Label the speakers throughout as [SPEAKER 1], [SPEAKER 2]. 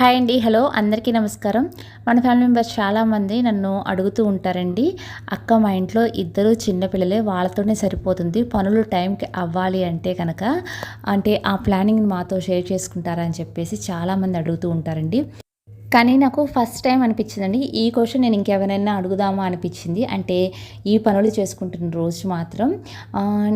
[SPEAKER 1] Hi అండి. Hello అందరికీ నమస్కారం. మన ఫ్యామిలీ మెంబర్స్ చాలామంది నన్ను అడుగుతూ ఉంటారండి. అక్క మా ఇంట్లో ఇద్దరు చిన్నపిల్లలే వాళ్ళతోనే సరిపోతుంది. పనులు టైంకి అవ్వాలి అంటే కనుక అంటే ఆ ప్లానింగ్ మాతో షేర్ చేసుకుంటారని చెప్పేసి చాలామంది అడుగుతూ ఉంటారండి. కానీ నాకు ఫస్ట్ టైం అనిపించిందండి. ఈ క్వశ్చన్ నేను ఇంకెవరైనా అడుగుదామా అనిపించింది. అంటే ఈ పనులు చేసుకుంటున్న రోజు మాత్రం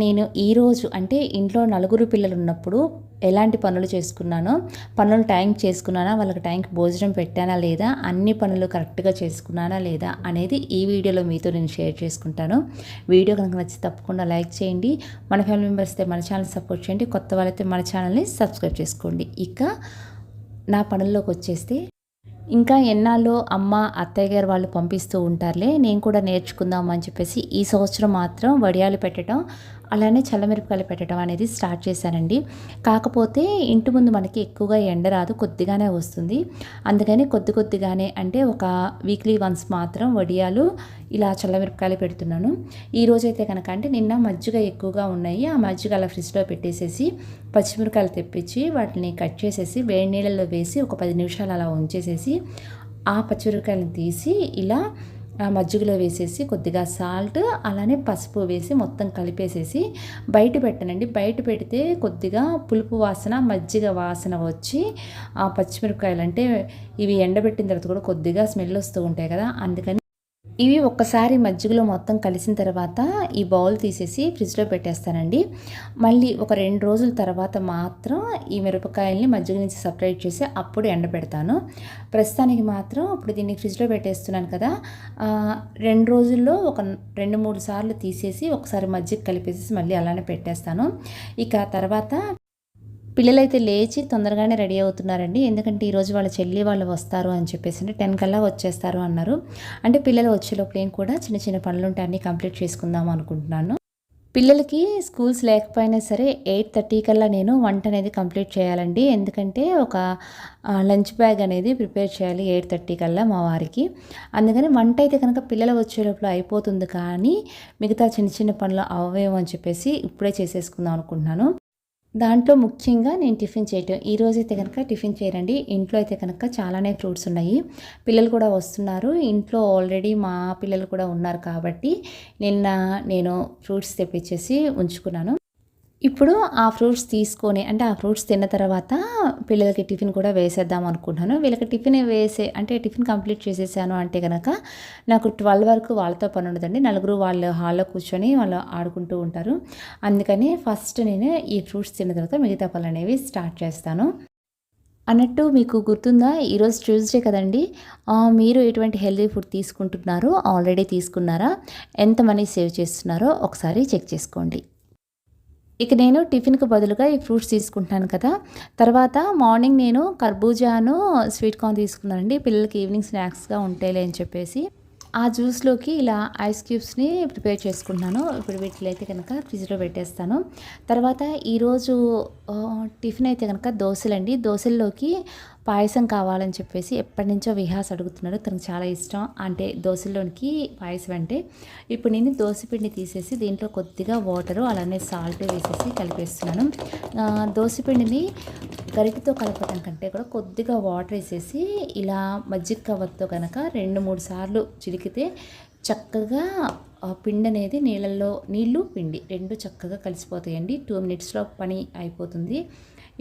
[SPEAKER 1] నేను ఈరోజు అంటే ఇంట్లో నలుగురు పిల్లలు ఉన్నప్పుడు ఎలాంటి పనులు చేసుకున్నానో పనులు టైం చేసుకున్నానా వాళ్ళకి టైంకి భోజనం పెట్టానా లేదా అన్ని పనులు కరెక్ట్గా చేసుకున్నానా లేదా అనేది ఈ వీడియోలో మీతో నేను షేర్ చేసుకుంటాను. వీడియో కనుక నచ్చి తప్పకుండా లైక్ చేయండి. మన ఫ్యామిలీ మెంబర్స్ అయితే మన ఛానల్ సపోర్ట్ చేయండి. కొత్త వాళ్ళైతే మన ఛానల్ని సబ్స్క్రైబ్ చేసుకోండి. ఇక నా పనుల్లోకి వచ్చేస్తే ఇంకా ఎన్నాళ్ళు అమ్మ అత్తయ్య గారు వాళ్ళు పంపిస్తూ ఉంటారులే నేను కూడా నేర్చుకుందాం అని చెప్పేసి ఈ సంవత్సరం మాత్రం వడియాలు పెట్టడం అలానే చల్లమిరపకాయలు పెట్టడం అనేది స్టార్ట్ చేశానండి. కాకపోతే ఇంటి ముందు మనకి ఎక్కువగా ఎండ రాదు కొద్దిగానే వస్తుంది. అందుకని కొద్ది కొద్దిగానే అంటే ఒక వీక్లీ వన్స్ మాత్రం వడియాలు ఇలా చల్లమిరపకాయలు పెడుతున్నాను. ఈరోజైతే కనుక అంటే నిన్న మజ్జిగ ఎక్కువగా ఉన్నాయి. ఆ మజ్జిగ అలా ఫ్రిడ్జ్లో పెట్టేసేసి పచ్చిమిరకాయలు తెప్పించి వాటిని కట్ చేసేసి వేడి నీళ్ళల్లో వేసి ఒక పది నిమిషాలు అలా ఉంచేసేసి ఆ పచ్చిమిరకాయలను తీసి ఇలా ఆ మజ్జిగలో వేసేసి కొద్దిగా సాల్ట్ అలానే పసుపు వేసి మొత్తం కలిపేసేసి బయట పెట్టనండి. బయట పెడితే కొద్దిగా పులుపు వాసన మజ్జిగ వాసన వచ్చి ఆ పచ్చిమిరపకాయలు అంటే ఇవి ఎండబెట్టిన తర్వాత కూడా కొద్దిగా స్మెల్ వస్తూ ఉంటాయి కదా అందుకని ఇవి ఒక్కసారి మజ్జిగలో మొత్తం కలిసిన తర్వాత ఈ బౌల్ తీసేసి ఫ్రిడ్జ్లో పెట్టేస్తానండి. మళ్ళీ ఒక రెండు రోజుల తర్వాత మాత్రం ఈ మిరపకాయల్ని మజ్జిగ నుంచి సపరేట్ చేసి అప్పుడు ఎండబెడతాను. ప్రస్తుతానికి మాత్రం ఇప్పుడు దీన్ని ఫ్రిడ్జ్లో పెట్టేస్తున్నాను కదా. రెండు రోజుల్లో ఒక రెండు మూడు సార్లు తీసేసి ఒకసారి మజ్జిగ కలిపేసి మళ్ళీ అలానే పెట్టేస్తాను. ఇక తర్వాత పిల్లలైతే లేచి తొందరగానే రెడీ అవుతున్నారండి. ఎందుకంటే ఈరోజు వాళ్ళ చెల్లి వాళ్ళు వస్తారు అని చెప్పేసి అంటే టెన్ కల్లా వచ్చేస్తారు అన్నారు. అంటే పిల్లలు వచ్చేలోపు నేను కూడా చిన్న చిన్న పనులు ఉంటే అన్నీ కంప్లీట్ చేసుకుందాం అనుకుంటున్నాను. పిల్లలకి స్కూల్స్ లేకపోయినా సరే ఎయిట్ థర్టీ కల్లా నేను వంట అనేది కంప్లీట్ చేయాలండి. ఎందుకంటే ఒక లంచ్ బ్యాగ్ అనేది ప్రిపేర్ చేయాలి ఎయిట్ థర్టీ కల్లా మా వారికి. అందుకని వంట అయితే కనుక పిల్లలు వచ్చే లోపల అయిపోతుంది కానీ మిగతా చిన్న చిన్న పనులు అవ్వేమో అని చెప్పేసి ఇప్పుడే చేసేసుకుందాం అనుకుంటున్నాను. దాంట్లో ముఖ్యంగా నేను టిఫిన్ చేయటం. ఈరోజు అయితే కనుక టిఫిన్ చేయరండి. ఇంట్లో అయితే కనుక చాలానే ఫ్రూట్స్ ఉన్నాయి. పిల్లలు కూడా వస్తున్నారు. ఇంట్లో ఆల్రెడీ మా పిల్లలు కూడా ఉన్నారు కాబట్టి నిన్న నేను ఫ్రూట్స్ తెప్పించేసి ఉంచుకున్నాను. ఇప్పుడు ఆ ఫ్రూట్స్ తీసుకొని అంటే ఆ ఫ్రూట్స్ తిన్న తర్వాత పిల్లలకి టిఫిన్ కూడా వేసేద్దాం అనుకుంటున్నాను. వీళ్ళకి టిఫిన్ వేసే అంటే టిఫిన్ కంప్లీట్ చేసేసాను అంటే కనుక నాకు ట్వెల్వ్ వరకు వాళ్ళతో పని ఉండదండి. నలుగురు వాళ్ళు హాల్లో కూర్చొని వాళ్ళు ఆడుకుంటూ ఉంటారు. అందుకని ఫస్ట్ నేను ఈ ఫ్రూట్స్ తిన్న తర్వాత మిగతా పనులు అనేవి స్టార్ట్ చేస్తాను. అన్నట్టు మీకు గుర్తుందా? ఈరోజు ట్యూస్డే కదండి. మీరు ఎటువంటి హెల్తీ ఫుడ్ తీసుకుంటున్నారో ఆల్రెడీ తీసుకున్నారా? ఎంత మనీ సేవ్ చేస్తున్నారో ఒకసారి చెక్ చేసుకోండి. ఇక నేను టిఫిన్కి బదులుగా ఈ ఫ్రూట్స్ తీసుకుంటున్నాను కదా. తర్వాత మార్నింగ్ నేను కర్బూజాను స్వీట్ కార్న్ తీసుకున్నానండి. పిల్లలకి ఈవినింగ్ స్నాక్స్గా ఉంటాయిలే అని చెప్పేసి. ఆ జ్యూస్లోకి ఇలా ఐస్ క్యూబ్స్ని ప్రిపేర్ చేసుకుంటున్నాను. ఇప్పుడు వీటిలో అయితే కనుక ఫ్రిడ్జ్లో పెట్టేస్తాను. తర్వాత ఈరోజు టిఫిన్ అయితే కనుక దోశలండి. దోశల్లోకి పాయసం కావాలని చెప్పేసి ఎప్పటి నుంచో విహాస్ అడుగుతున్నాడు తనకు చాలా ఇష్టం. అంటే దోశలోనికి పాయసం అంటే ఇప్పుడు నేను దోశ పిండి తీసేసి దీంట్లో కొద్దిగా వాటరు అలానే సాల్ట్ వేసేసి కలిపేస్తున్నాను. దోశపిండిని దోశ పిండిని గరిటెతో కలపటం కంటే కూడా కొద్దిగా వాటర్ వేసేసి ఇలా మజ్జిగ కవర్తో కనుక రెండు మూడు సార్లు చిలికితే చక్కగా పిండి అనేది నీళ్ళల్లో నీళ్ళు పిండి రెండు చక్కగా కలిసిపోతాయండి. టూ మినిట్స్లో పని అయిపోతుంది.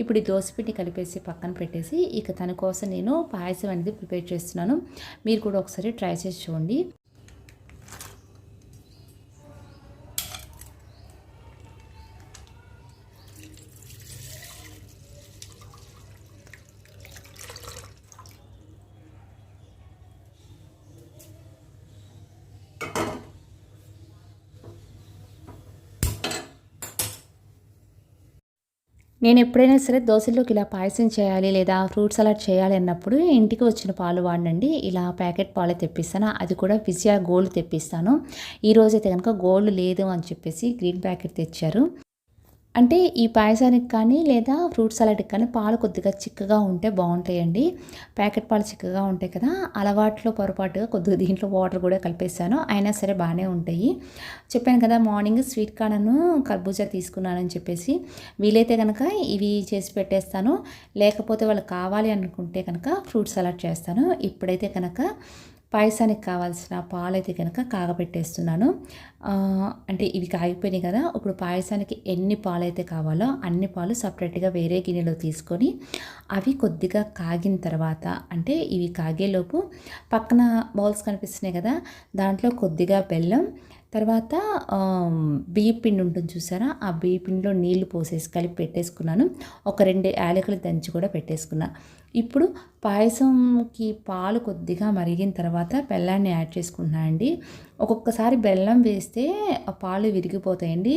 [SPEAKER 1] ఇప్పుడు ఈ దోశపిండి కలిపేసి పక్కన పెట్టేసి ఇక తన కోసం నేను పాయసం అనేది ప్రిపేర్ చేస్తున్నాను. మీరు కూడా ఒకసారి ట్రై చేసి చూడండి. నేను ఎప్పుడైనా సరే దోశల్లోకి ఇలా పాయసం చేయాలి లేదా ఫ్రూట్ సలాడ్ చేయాలి అన్నప్పుడు ఇంటికి వచ్చిన పాలు వాడండి. ఇలా ప్యాకెట్ పాలు తెప్పిస్తాను. అది కూడా విజయ గోల్డ్ తెప్పిస్తాను. ఈరోజైతే కనుక గోల్డ్ లేదు అని చెప్పేసి గ్రీన్ ప్యాకెట్ తెచ్చారు. అంటే ఈ పాయసానికి కానీ లేదా ఫ్రూట్ సలాడ్కి కానీ పాలు కొద్దిగా చిక్కగా ఉంటే బాగుంటాయండి. ప్యాకెట్ పాలు చిక్కగా ఉంటాయి కదా అలవాట్లో పొరపాటుగా కొద్దిగా దీంట్లో వాటర్ కూడా కలిపేసాను అయినా సరే బాగానే ఉంటాయి. చెప్పాను కదా మార్నింగ్ స్వీట్ కార్నను కర్బూజా తీసుకున్నానని చెప్పేసి వీలైతే కనుక ఇవి చేసి పెట్టేస్తాను. లేకపోతే వాళ్ళు కావాలి అనుకుంటే కనుక ఫ్రూట్ సలాడ్ చేస్తాను. ఇప్పుడైతే కనుక పాయసానికి కావాల్సిన పాలు అయితే కనుక కాగబెట్టేస్తున్నాను అంటే ఇవి కాగిపోయినాయి కదా ఇప్పుడు పాయసానికి ఎన్ని పాలు అయితే కావాలో అన్ని పాలు సపరేట్గా వేరే గిన్నెలో తీసుకొని అవి కొద్దిగా కాగిన తర్వాత అంటే ఇవి కాగేలోపు పక్కన బౌల్స్ కనిపిస్తున్నాయి కదా దాంట్లో కొద్దిగా బెల్లం తర్వాత బియ్య పిండి ఉంటుంది చూసారా? ఆ బియ్య పిండిలో నీళ్ళు పోసేసి కలిపి పెట్టేసుకున్నాను. ఒక రెండు యాలకులు దంచి కూడా పెట్టేసుకున్నా. ఇప్పుడు పాయసంకి పాలు కొద్దిగా మరిగిన తర్వాత బెల్లాన్ని యాడ్ చేసుకుంటున్నాను అండి. ఒక్కొక్కసారి బెల్లం వేస్తే ఆ పాలు విరిగిపోతాయండి.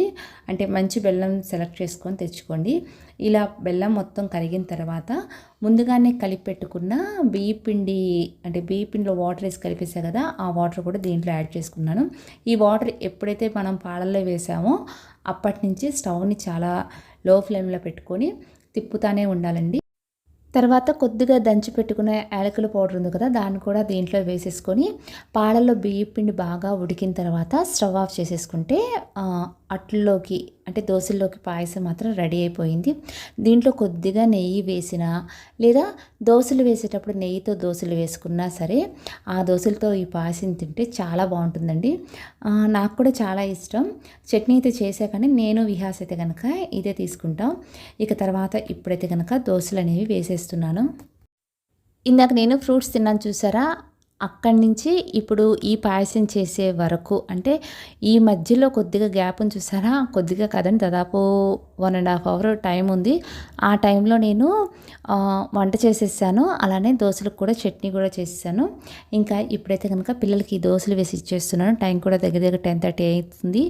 [SPEAKER 1] అంటే మంచి బెల్లం సెలెక్ట్ చేసుకొని తెచ్చుకోండి. ఇలా బెల్లం మొత్తం కరిగిన తర్వాత ముందుగానే కలిపి పెట్టుకున్న బియ్య పిండి అంటే బియ్య పిండిలో వాటర్ వేసి కలిపేసా కదా ఆ వాటర్ కూడా దీంట్లో యాడ్ చేసుకున్నాను. ఈ వాటర్ ఎప్పుడైతే మనం పాలల్లో వేసామో అప్పటి నుంచి స్టవ్ని చాలా లో ఫ్లేమ్లో పెట్టుకొని తిప్పుతానే ఉండాలండి. తర్వాత కొద్దిగా దంచి పెట్టుకున్న యాలకుల పౌడర్ ఉంది కదా దాన్ని కూడా దీంట్లో వేసేసుకొని పాలల్లో బియ్య పిండి బాగా ఉడికిన తర్వాత స్టవ్ ఆఫ్ చేసేసుకుంటే అట్లలోకి అంటే దోశల్లోకి పాయసం మాత్రం రెడీ అయిపోయింది. దీంట్లో కొద్దిగా నెయ్యి వేసిన లేదా దోశలు వేసేటప్పుడు నెయ్యితో దోశలు వేసుకున్నా సరే ఆ దోశలతో ఈ పాయసం తింటే చాలా బాగుంటుందండి. నాకు కూడా చాలా ఇష్టం. చట్నీ అయితే చేసా కానీ నేను విహాస్ అయితే కనుక ఇదే తీసుకుంటాం. ఇక తర్వాత ఇప్పుడైతే కనుక దోశలు అనేవి వేసేస్తున్నాను. ఇందాక నేను ఫ్రూట్స్ తిన్నాను చూసారా? అక్కడి నుంచి ఇప్పుడు ఈ పాయసం చేసే వరకు అంటే ఈ మధ్యలో కొద్దిగా గ్యాప్ని చూసారా? కొద్దిగా కదండి దాదాపు one and half hour time ఉంది. ఆ టైంలో నేను వంట చేసేసాను. అలానే దోశలకు కూడా చట్నీ కూడా చేసేసాను. ఇంకా ఇప్పుడైతే కనుక పిల్లలకి దోశలు వేసి ఇచ్చేస్తున్నాను. టైం కూడా దగ్గర దగ్గర టెన్ థర్టీ అవుతుంది.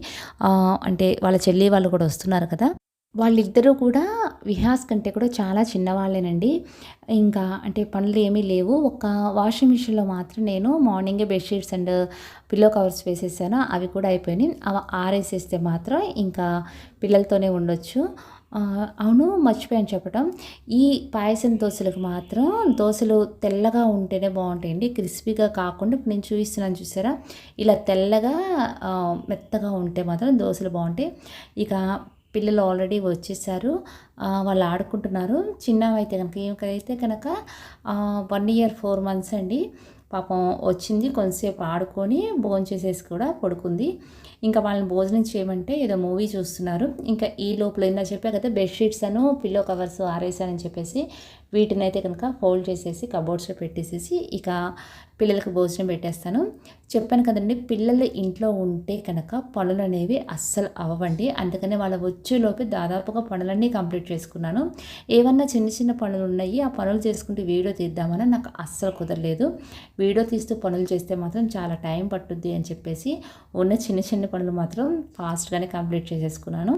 [SPEAKER 1] అంటే వాళ్ళ చెల్లి వాళ్ళు కూడా వస్తున్నారు కదా. వాళ్ళిద్దరూ కూడా విహాస్ కంటే కూడా చాలా చిన్నవాళ్ళేనండి. ఇంకా అంటే పనులు ఏమీ లేవు. ఒక వాషింగ్ మిషన్లో మాత్రం నేను మార్నింగే బెడ్షీట్స్ అండ్ పిల్లో కవర్స్ వేసేసాను. అవి కూడా అయిపోయినాయి. అవి ఆరేసేస్తే మాత్రం ఇంకా పిల్లలతోనే ఉండొచ్చు. అవును మర్చిపోయాను చెప్పడం ఈ పాయసం దోశలకు మాత్రం దోశలు తెల్లగా ఉంటేనే బాగుంటాయండి. క్రిస్పీగా కాకుండా ఇప్పుడు నేను చూపిస్తున్నాను చూసారా? ఇలా తెల్లగా మెత్తగా ఉంటే మాత్రం దోశలు బాగుంటాయి. ఇక పిల్లలు ఆల్రెడీ వచ్చేసారు. వాళ్ళు ఆడుకుంటున్నారు. చిన్నవైతే కనుక ఏమికైతే కనుక వన్ ఇయర్ ఫోర్ మంత్స్ అండి. పాపం వచ్చింది. కొంతసేపు ఆడుకొని భోజనం చేసేసి కూడా పడుకుంది. ఇంకా వాళ్ళని భోజనం చేయమంటే ఏదో మూవీ చూస్తున్నారు. ఇంకా ఈ లోపల ఏందో చెప్పా కదా బెడ్షీట్స్ అను పిల్లో కవర్స్ ఆరేసానని చెప్పేసి వీటిని అయితే కనుక ఫోల్డ్ చేసేసి కబోర్డ్స్లో పెట్టేసేసి ఇక పిల్లలకు భోజనం పెట్టేస్తాను. చెప్పాను కదండి పిల్లలు ఇంట్లో ఉంటే కనుక పనులు అనేవి అస్సలు అవ్వండి. అందుకనే వాళ్ళ వచ్చేలోపు దాదాపుగా పనులన్నీ కంప్లీట్ చేసుకున్నాను. ఏమన్నా చిన్న చిన్న పనులు ఉన్నాయి ఆ పనులు చేసుకుంటూ వీడియో తీద్దామని నాకు అస్సలు కుదరలేదు. వీడియో తీస్తూ పనులు చేస్తే మాత్రం చాలా టైం పట్టుద్ది అని చెప్పేసి ఉన్న చిన్న చిన్న పనులు మాత్రం ఫాస్ట్గానే కంప్లీట్ చేసేసుకున్నాను.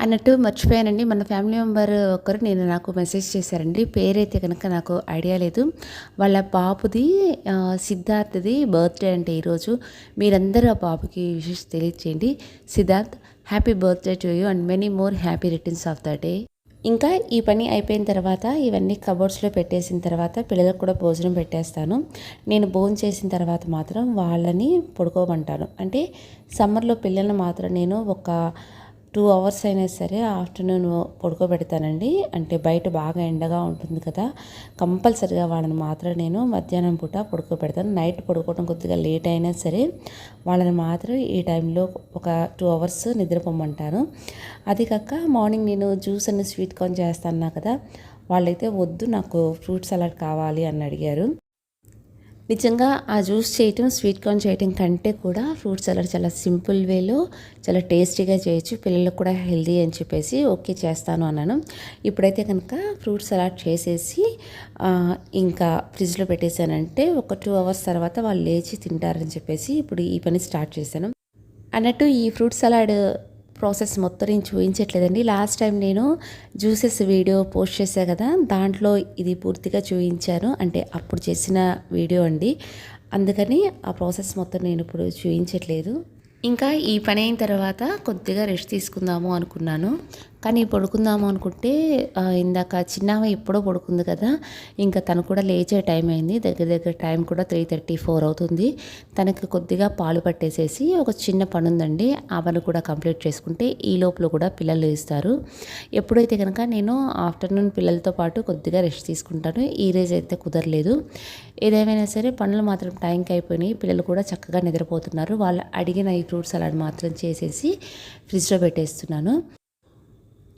[SPEAKER 1] అన్నట్టు మర్చిపోయానండి. మన ఫ్యామిలీ మెంబర్ ఒకరు నేను నాకు మెసేజ్ చేశారండి. పేరైతే కనుక నాకు ఐడియా లేదు. వాళ్ళ బాబుది సిద్ధార్థది బర్త్డే అంటే ఈరోజు. మీరందరూ ఆ బాబుకి విషెస్ తెలియచేయండి. Siddharth happy birthday to you and many more happy returns of the day. ఇంకా ఈ పని అయిపోయిన తర్వాత ఇవన్నీ కబోర్డ్స్లో పెట్టేసిన తర్వాత పిల్లలకు కూడా భోజనం పెట్టేస్తాను. నేను భోజనం చేసిన తర్వాత మాత్రం వాళ్ళని పడుకోమంటాను. అంటే సమ్మర్లో పిల్లల్ని మాత్రం నేను ఒక టూ అవర్స్ అయినా సరే ఆఫ్టర్నూన్ పడుకోబెడతానండి. అంటే బయట బాగా ఎండగా ఉంటుంది కదా కంపల్సరిగా వాళ్ళని మాత్రం నేను మధ్యాహ్నం పూట పడుకోబెడతాను. నైట్ పడుకోవడం కొద్దిగా లేట్ అయినా సరే వాళ్ళని మాత్రం ఈ టైంలో ఒక టూ అవర్స్ నిద్రపోమంటాను. అది కాక మార్నింగ్ నేను జ్యూస్ అని స్వీట్ కార్న్ చేస్తాను కదా వాళ్ళైతే వద్దు నాకు ఫ్రూట్ సలాడ్ కావాలి అని అడిగారు. నిజంగా ఆ జ్యూస్ చేయటం స్వీట్ కార్న్ చేయటం కంటే కూడా ఫ్రూట్ సలాడ్ చాలా సింపుల్ వేలో చాలా టేస్టీగా చేయొచ్చు. పిల్లలకు కూడా హెల్దీ అని చెప్పేసి ఓకే చేస్తాను అన్నాను. ఇప్పుడైతే కనుక ఫ్రూట్ సలాడ్ చేసేసి ఇంకా ఫ్రిడ్జ్లో పెట్టేశానంటే ఒక టూ అవర్స్ తర్వాత వాళ్ళు లేచి తింటారని చెప్పేసి ఇప్పుడు ఈ పని స్టార్ట్ చేశాను. అన్నట్టు ఈ ఫ్రూట్ సలాడ్ ప్రాసెస్ మొత్తం నేను చూపించట్లేదండి లాస్ట్ టైం నేను జ్యూసెస్ వీడియో పోస్ట్ చేశా కదా దాంట్లో ఇది పూర్తిగా చూపించాను అంటే అప్పుడు చేసిన వీడియో అండి. అందుకని ఆ ప్రాసెస్ మొత్తం నేను ఇప్పుడు చూపించట్లేదు ఇంకా ఈ పని అయిన తర్వాత కొద్దిగా రెస్ట్ తీసుకుందాము అనుకున్నాను. కానీ పడుకుందాము అనుకుంటే ఇందాక చిన్నమ్మ ఎప్పుడో పడుకుంది కదా ఇంకా తను కూడా లేచే టైం అయింది. దగ్గర దగ్గర టైం కూడా త్రీ థర్టీ ఫోర్ అవుతుంది. తనకి కొద్దిగా పాలు పట్టేసేసి ఒక చిన్న పని ఉందండి అవన్నీ కూడా కంప్లీట్ చేసుకుంటే ఈ లోపల కూడా పిల్లలు ఇస్తారు ఎప్పుడైతే కనుక నేను ఆఫ్టర్నూన్ పిల్లలతో పాటు కొద్దిగా రెస్ట్ తీసుకుంటాను. ఈ రోజు అయితే కుదరలేదు. ఏదేమైనా సరే పనులు మాత్రం టైంకి అయిపోయినాయి. పిల్లలు కూడా చక్కగా నిద్రపోతున్నారు. వాళ్ళు అడిగిన ఈ ఫ్రూట్ సలాడ్ మాత్రం చేసేసి ఫ్రిడ్జ్లో పెట్టేస్తున్నాను.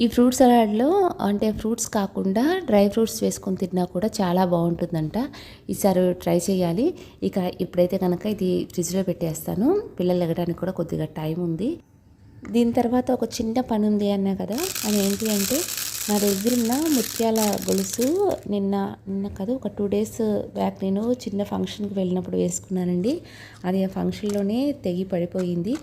[SPEAKER 1] ఈ ఫ్రూట్ సలాడ్లో అంటే ఫ్రూట్స్ కాకుండా డ్రై ఫ్రూట్స్ వేసుకొని తిన్నా కూడా చాలా బాగుంటుందంట. ఈసారి ట్రై చేయాలి. ఇక ఇప్పుడైతే కనుక ఇది ఫ్రిడ్జ్లో పెట్టేస్తాను. పిల్లలు ఎగడానికి కూడా కొద్దిగా టైం ఉంది. దీని తర్వాత ఒక చిన్న పని ఉంది అన్నా కదా? అది ఏంటి అంటే నా దగ్గర ఉన్న ముత్యాల గొలుసు నిన్న నిన్న కాదు ఒక టూ డేస్ బ్యాక్ నేను చిన్న ఫంక్షన్కి వెళ్ళినప్పుడు వేసుకున్నానండి. అది ఆ ఫంక్షన్లోనే తెగి పడిపోయింది.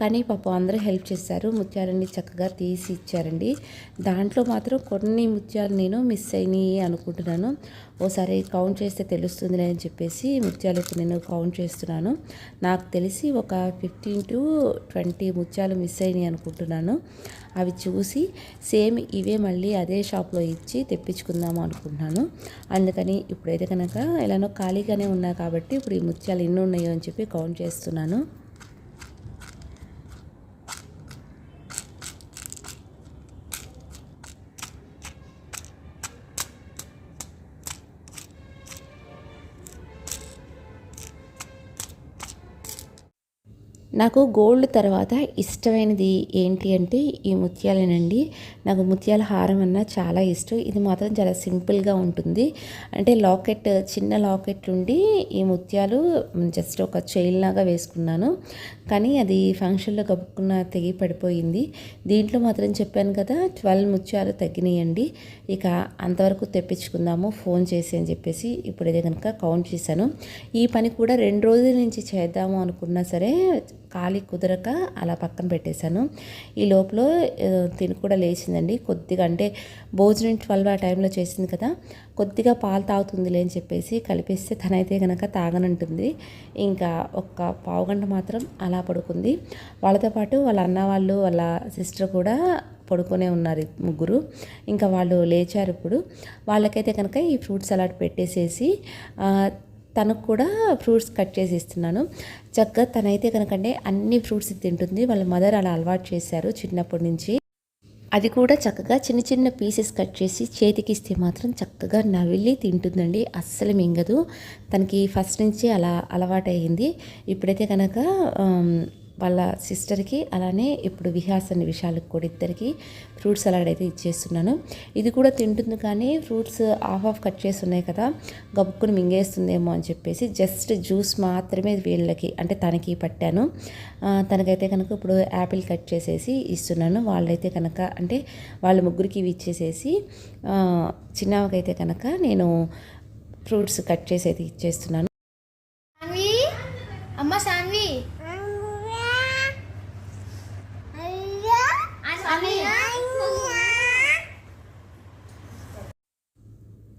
[SPEAKER 1] కానీ పాపం అందరూ హెల్ప్ చేశారు. ముత్యాలన్నీ చక్కగా తీసి ఇచ్చారండి. దాంట్లో మాత్రం కొన్ని ముత్యాలు నేను మిస్ అయినాయి అనుకుంటున్నాను. ఓసారి కౌంట్ చేస్తే తెలుస్తుందిలే అని చెప్పేసి ముత్యాలు ఇప్పుడు నేను కౌంట్ చేస్తున్నాను. నాకు తెలిసి ఒక ఫిఫ్టీన్ టు ట్వంటీ ముత్యాలు మిస్ అయినాయి అనుకుంటున్నాను. అవి చూసి సేమ్ ఇవే మళ్ళీ అదే షాప్లో ఇచ్చి తెప్పించుకుందాము అనుకుంటున్నాను. అందుకని ఇప్పుడైతే కనుక ఎలానో ఖాళీగానే ఉన్నా కాబట్టి ఇప్పుడు ఈ ముత్యాలు ఎన్ని ఉన్నాయో అని చెప్పి కౌంట్ చేస్తున్నాను. నాకు గోల్డ్ తర్వాత ఇష్టమైనది ఏంటి అంటే ఈ ముత్యాలేనండి. నాకు ముత్యాల హారం అన్న చాలా ఇష్టం. ఇది మాత్రం చాలా సింపుల్గా ఉంటుంది. అంటే లాకెట్ చిన్న లాకెట్ ఉండి ఈ ముత్యాలు జస్ట్ ఒక చైన్ లాగా వేసుకున్నాను. కానీ అది ఫంక్షన్లో కప్పుకున్న తెగి పడిపోయింది. దీంట్లో మాత్రం చెప్పాను కదా ట్వెల్వ్ ముత్యాలు తగ్గినాయండి. ఇక అంతవరకు తెప్పించుకుందాము ఫోన్ చేసి అని చెప్పేసి ఇప్పుడు కనుక కౌంట్ చేశాను. ఈ పని కూడా రెండు రోజుల నుంచి చేద్దాము అనుకున్నా సరే ఖాళీ కుదరక అలా పక్కన పెట్టేశాను. ఈ లోపల తిని కూడా లేచిందండి. కొద్దిగా అంటే భోజనం ట్వెల్వ్ ఆ టైంలో చేసింది కదా కొద్దిగా పాలు తాగుతుందిలే అని చెప్పేసి కలిపేస్తే తనైతే కనుక తాగనంటుంది. ఇంకా ఒక్క పావు గంట మాత్రం అలా పడుకుంది. వాళ్ళతో పాటు వాళ్ళ అన్న వాళ్ళు వాళ్ళ సిస్టర్ కూడా పడుకునే ఉన్నారు ముగ్గురు. ఇంకా వాళ్ళు లేచారు ఇప్పుడు. వాళ్ళకైతే కనుక ఈ ఫ్రూట్ సలాడ్ పెట్టేసేసి తనకు కూడా ఫ్రూట్స్ కట్ చేసి ఇస్తున్నాను. చక్కగా తనైతే కనుకంటే అన్ని ఫ్రూట్స్ తింటుంది. వాళ్ళ మదర్ అలా అలవాటు చేశారు చిన్నప్పటి నుంచి. అది కూడా చక్కగా చిన్న చిన్న పీసెస్ కట్ చేసి చేతికి ఇస్తే మాత్రం చక్కగా నవిలి తింటుందండి. అస్సలు మింగదు. తనకి ఫస్ట్ నుంచి అలా అలవాటయింది ఇప్పుడైతే కనుక వాళ్ళ సిస్టర్కి అలానే ఇప్పుడు విహాస్ అనే విషయాలకు కూడా ఇద్దరికి ఫ్రూట్ సలాడ్ అయితే ఇచ్చేస్తున్నాను. ఇది కూడా తింటుంది కానీ ఫ్రూట్స్ ఆఫ్ ఆఫ్ కట్ చేసి ఉన్నాయి కదా గబుక్కుని మింగేస్తుందేమో అని చెప్పేసి జస్ట్ జ్యూస్ మాత్రమే వీళ్ళకి అంటే తనకి పట్టాను. తనకైతే కనుక ఇప్పుడు యాపిల్ కట్ చేసేసి ఇస్తున్నాను. వాళ్ళైతే కనుక అంటే వాళ్ళ ముగ్గురికి ఇవి ఇచ్చేసేసి చిన్నవకైతే కనుక నేను ఫ్రూట్స్ కట్ చేసి అయితే ఇచ్చేస్తున్నాను.
[SPEAKER 2] అమ్మ సాన్వి?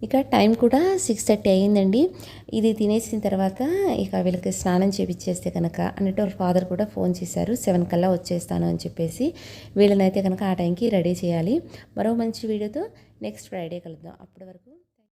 [SPEAKER 1] ఇక టైం కూడా సిక్స్ థర్టీ అయ్యిందండి. ఇది తినేసిన తర్వాత ఇక వీళ్ళకి స్నానం చేపించేస్తే కనుక అన్నట్టు వాళ్ళ ఫాదర్ కూడా ఫోన్ చేశారు సెవెన్ కల్లా వచ్చేస్తాను అని చెప్పేసి వీళ్ళనైతే కనుక ఆ టైంకి రెడీ చేయాలి. మరో మంచి వీడియోతో నెక్స్ట్ ఫ్రైడే కలుద్దాం. అప్పటి వరకు